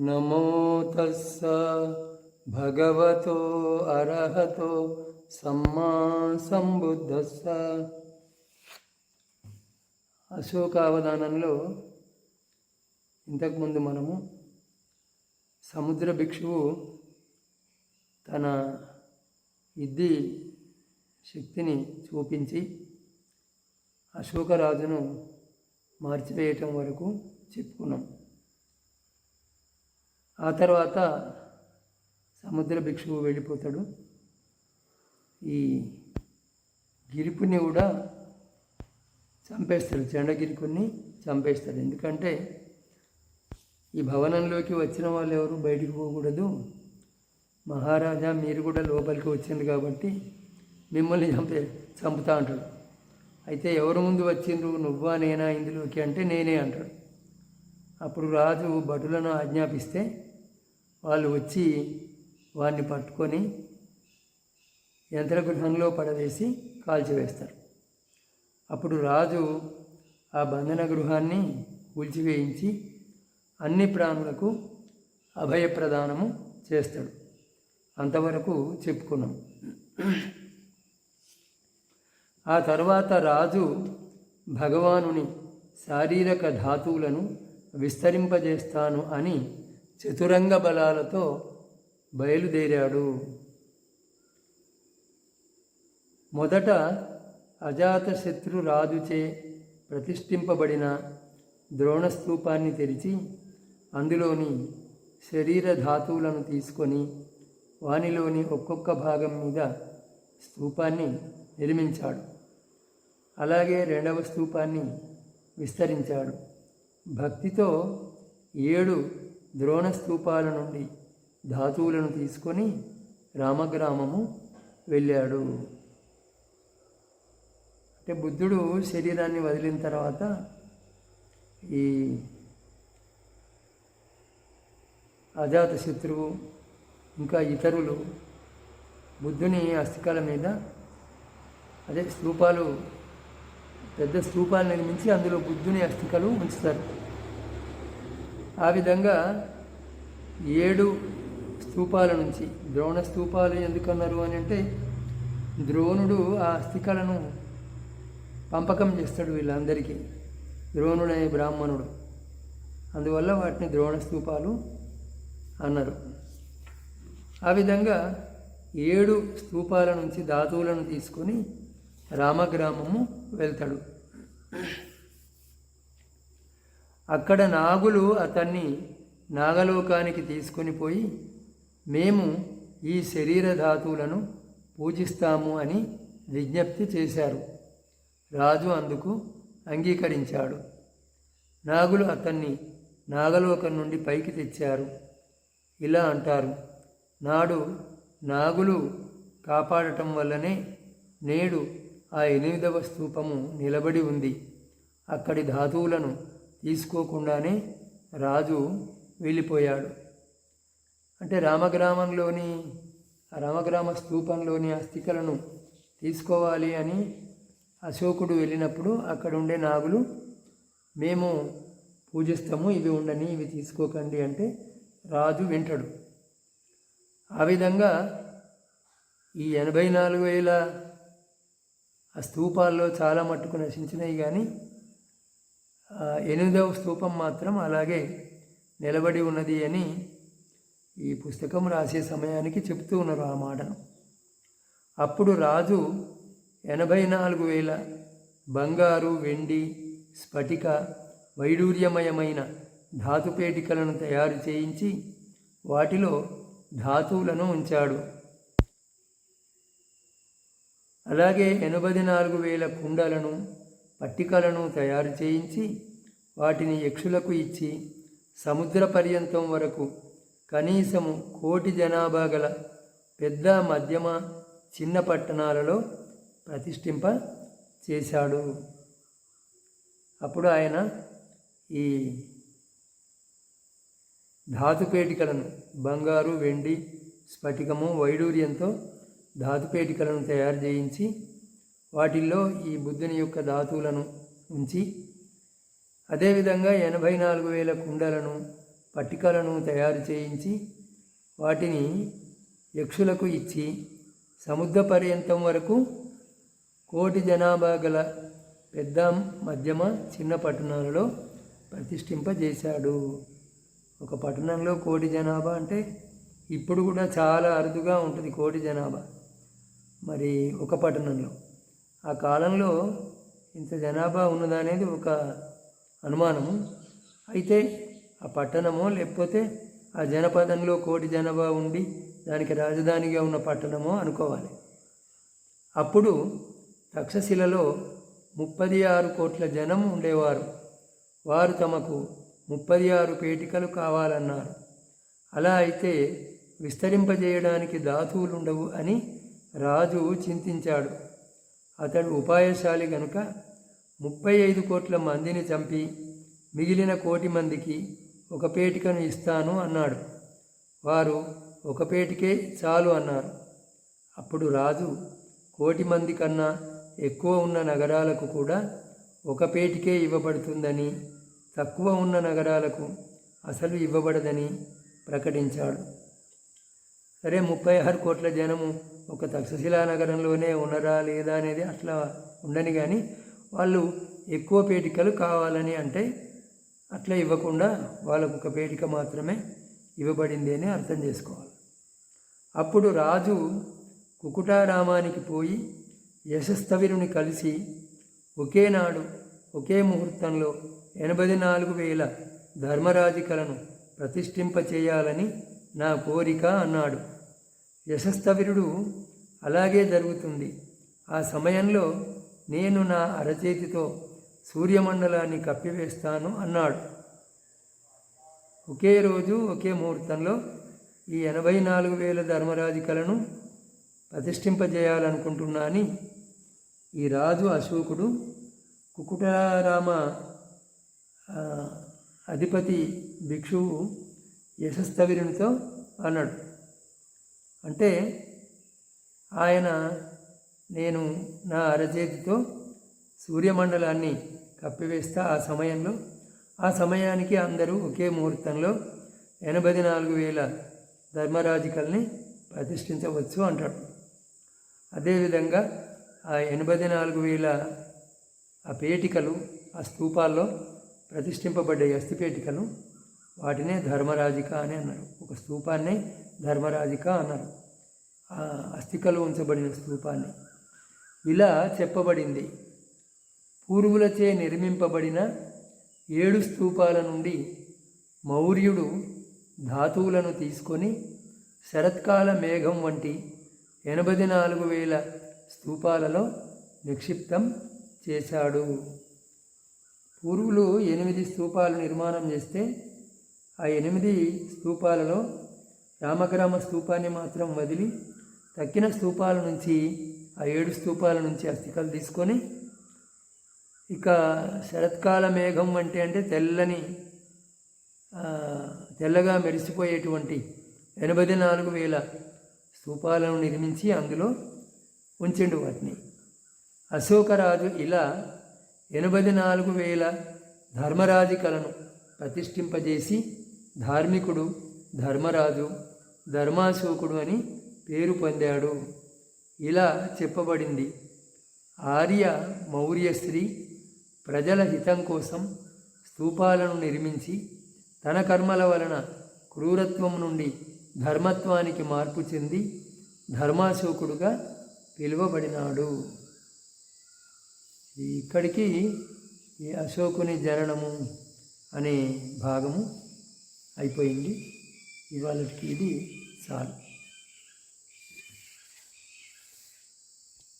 నమో తస్స భగవతో అర్హతో సమ్మా సంబుద్ధస్స. అశోకావధానంలో ఇంతకుముందు మనము సముద్ర భిక్షువు తన ఇద్ది శక్తిని చూపించి అశోకరాజును మార్చివేయటం వరకు చెప్పుకున్నాం. ఆ తర్వాత సముద్ర భిక్షువు వెళ్ళిపోతాడు. ఈ గిరిపుని కూడా చంపేస్తాడు. చెండగిరికుని చంపేస్తాడు. ఎందుకంటే ఈ భవనంలోకి వచ్చిన వాళ్ళు ఎవరు? బయటికి పోకూడదు. మహారాజా మీరు కూడా లోపలికి వచ్చింది కాబట్టి మిమ్మల్ని చంపే చంపుతా అంటాడు. అయితే ఎవరు ముందు వచ్చిండ్రు? నువ్వా నేనా ఇందులోకి? అంటే నేనే అంటాడు. అప్పుడు రాజు భటులను ఆజ్ఞాపిస్తే వాళ్ళు వచ్చి వాడిని పట్టుకొని యంత్రగృహంలో పడవేసి కాల్చివేస్తారు అప్పుడు రాజు ఆ బంధన గృహాన్ని కూల్చివేయించి అన్ని ప్రాణులకు అభయప్రదానము చేస్తాడు. అంతవరకు చెప్పుకున్నాం. ఆ తర్వాత రాజు భగవానుని శారీరక ధాతువులను విస్తరింపజేస్తాను అని చతురంగ బలాలతో బయలుదేరాడు. మొదట అజాతశత్రు రాజుచే ప్రతిష్ఠింపబడిన ద్రోణస్తూపాన్ని తెరిచి అందులోని శరీర ధాతువులను తీసుకొని వానిలోని ఒక్కొక్క భాగం మీద స్తూపాన్ని నిర్మించాడు. అలాగే రెండవ స్తూపాన్ని విస్తరించాడు. భక్తితో ఏడు ద్రోణస్తూపాల నుండి ధాతువులను తీసుకొని రామగ్రామము వెళ్ళాడు. అంటే బుద్ధుడు శరీరాన్ని వదిలిన తర్వాత ఈ అజాత శత్రువు ఇంకా ఇతరులు బుద్ధుని అస్థికాల మీద అదే స్తూపాలు పెద్ద స్తూపాలు నిర్మించి అందులో బుద్ధుని అస్థికలు ఉంచుతారు. ఆ విధంగా ఏడు స్తూపాల నుంచి ద్రోణ స్తూపాలు ఎందుకన్నారు అని అంటే ద్రోణుడు ఆ అస్థికలను పంపకం చేస్తాడు వీళ్ళందరికీ ద్రోణుడనే బ్రాహ్మణుడు. అందువల్ల వాటిని ద్రోణ స్తూపాలు అన్నారు. ఆ విధంగా ఏడు స్తూపాల నుంచి ధాతువులను తీసుకొని రామగ్రామము వెళ్తాడు. అక్కడ నాగులు అతన్ని నాగలోకానికి తీసుకొని పోయి మేము ఈ శరీర ధాతువులను పూజిస్తాము అని విజ్ఞప్తి చేశారు. రాజు అందుకు అంగీకరించాడు. నాగులు అతన్ని నాగలోకం నుండి పైకి తెచ్చారు. ఇలా అంటారు నాడు నాగులు కాపాడటం వల్లనే నేడు ఆ ఎనిమిదవ స్థూపము నిలబడి ఉంది. అక్కడి ధాతువులను తీసుకోకుండానే రాజు వెళ్ళిపోయాడు. అంటే రామగ్రామంలోని రామగ్రామ స్థూపంలోని అస్థికలను తీసుకోవాలి అని అశోకుడు వెళ్ళినప్పుడు అక్కడ ఉండే నాగులు మేము పూజిస్తాము ఇవి ఉండని ఇవి తీసుకోకండి అంటే రాజు వింటాడు. ఆ విధంగా ఈ ఎనభై నాలుగు వేల ఆ స్తూపాల్లో చాలా మట్టుకు నశించినాయి కానీ ఎనిమిదవ స్తూపం మాత్రం అలాగే నిలబడి ఉన్నది అని ఈ పుస్తకం రాసే సమయానికి చెప్తూ ఉన్నారు ఆ మాటను అప్పుడు రాజు ఎనభై నాలుగు వేల బంగారు వెండి స్ఫటిక వైడూర్యమయమైన ధాతుపేటికలను తయారు చేయించి వాటిలో ధాతువులను ఉంచాడు. అలాగే ఎనభై నాలుగు వేల కుండలను పట్టికలను తయారు చేయించి వాటిని యక్షులకు ఇచ్చి సముద్ర పర్యంతం వరకు కనీసము కోటి జనాభా గల పెద్ద మధ్యమ చిన్న పట్టణాలలో ప్రతిష్ఠింప చేశాడు. అప్పుడు ఆయన ఈ ధాతుపేటికలను బంగారు వెండి స్ఫటికము వైడూర్యంతో ధాతుపేటికలను తయారు చేయించి వాటిల్లో ఈ బుద్ధుని యొక్క ధాతువులను ఉంచి అదేవిధంగా ఎనభై నాలుగు వేల కుండలను పట్టికలను తయారు చేయించి వాటిని యక్షులకు ఇచ్చి సముద్ర పర్యంతం వరకు కోటి జనాభా గల పెద్ద మధ్యమ చిన్న పట్టణాలలో ప్రతిష్ఠింపజేశాడు. ఒక పట్టణంలో కోటి జనాభా అంటే ఇప్పుడు కూడా చాలా అరుదుగా ఉంటుంది కోటి జనాభా. మరి ఒక పట్టణంలో ఆ కాలంలో ఇంత జనాభా ఉన్నదనేది ఒక అనుమానము. అయితే ఆ పట్టణమో లేకపోతే ఆ జనపదంలో కోటి జనాభా ఉండి దానికి రాజధానిగా ఉన్న పట్టణమో అనుకోవాలి. అప్పుడు తక్షశిలలో ముప్పది ఆరు కోట్ల జనం ఉండేవారు. వారు తమకు ముప్పది ఆరు పేటికలు కావాలన్నారు. అలా అయితే విస్తరింపజేయడానికి ధాతువులుండవు అని రాజు చింతించాడు. అతడు ఉపాయశాలి గనుక ముప్పై ఐదు కోట్ల మందిని చంపి మిగిలిన కోటి మందికి ఒక పేటికను ఇస్తాను అన్నాడు. వారు ఒక పేటికే చాలు అన్నారు. అప్పుడు రాజు కోటి మంది కన్నా ఎక్కువ ఉన్న నగరాలకు కూడా ఒక పేటికే ఇవ్వబడుతుందని తక్కువ ఉన్న నగరాలకు అసలు ఇవ్వబడదని ప్రకటించాడు. సరే ముప్పై ఆరు కోట్ల జనము ఒక తక్షశిలా నగరంలోనే ఉన్నరా లేదా అనేది అట్లా ఉండని కానీ వాళ్ళు ఎక్కువ పేటికలు కావాలని అంటే అట్లా ఇవ్వకుండా వాళ్ళకు ఒక పేటిక మాత్రమే ఇవ్వబడింది అని అర్థం చేసుకోవాలి. అప్పుడు రాజు కుకుటారామానికి పోయి యశస్తవిరుని కలిసి ఒకే నాడు ఒకే ముహూర్తంలో ఎనభై నాలుగు వేల ధర్మరాజికలను ప్రతిష్ఠింపచేయాలని నా కోరిక అన్నాడు. యశస్తవిరుడు అలాగే జరుగుతుంది. ఆ సమయంలో నేను నా అరచేతితో సూర్యమండలాన్ని కప్పివేస్తాను అన్నాడు. ఒకే రోజు ఒకే ముహూర్తంలో ఈ ఎనభై నాలుగు వేల ధర్మరాజికలను ప్రతిష్ఠింపజేయాలనుకుంటున్నా అని ఈ రాజు అశోకుడు కుకుటారామ అధిపతి భిక్షువు యశస్తవిరునితో అన్నాడు. అంటే ఆయన నేను నా అరచేతితో సూర్యమండలాన్ని కప్పివేస్తా ఆ సమయంలో. ఆ సమయానికి అందరూ ఒకే ముహూర్తంలో ఎనభై నాలుగు వేల ధర్మరాజికల్ని ప్రతిష్ఠించవచ్చు అంటాడు. అదేవిధంగా ఆ ఎనభై నాలుగు వేల ఆ పేటికలు ఆ స్తూపాల్లో ప్రతిష్ఠింపబడ్డ అస్థిపేటికలు వాటినే ధర్మరాజిక అని అన్నారు. ఒక స్థూపాన్ని ధర్మరాజిక అన్నారు. ఆ అస్థికలు ఉంచబడిన స్థూపాన్ని. ఇలా చెప్పబడింది. పూర్వులచే నిర్మింపబడిన ఏడు స్థూపాల నుండి మౌర్యుడు ధాతువులను తీసుకొని శరత్కాల మేఘం వంటి ఎనభై నాలుగు వేల స్థూపాలలో నిక్షిప్తం చేశాడు. పూర్వులు ఎనిమిది స్థూపాలు నిర్మాణం చేస్తే ఆ ఎనిమిది స్తూపాలలో రామగ్రామ స్తూపాన్ని మాత్రం వదిలి తక్కిన స్తూపాల నుంచి ఆ ఏడు స్తూపాల నుంచి అస్థికలు తీసుకొని ఇక శరత్కాల మేఘం అంటే అంటే తెల్లని తెల్లగా మెరిసిపోయేటువంటి ఎనభై నాలుగు వేల స్తూపాలను నిర్మించి అందులో ఉంచిండు వాటిని. అశోకరాజు ఇలా ఎనభై నాలుగు వేల ధర్మరాజికలను ప్రతిష్ఠింపజేసి ధార్మికుడు ధర్మరాజు ధర్మాశోకుడు అని పేరు పొందాడు. ఇలా చెప్పబడింది. ఆర్య మౌర్య స్త్రీ ప్రజల హితం కోసం స్తూపాలను నిర్మించి తన కర్మల వలన క్రూరత్వం నుండి ధర్మత్వానికి మార్పు చెంది ధర్మాశోకుడుగా పిలువబడినాడు. ఇక్కడికి ఈ అశోకుని జననము అనే భాగము అయిపోయింది. ఇవాళకి ఇది చాలు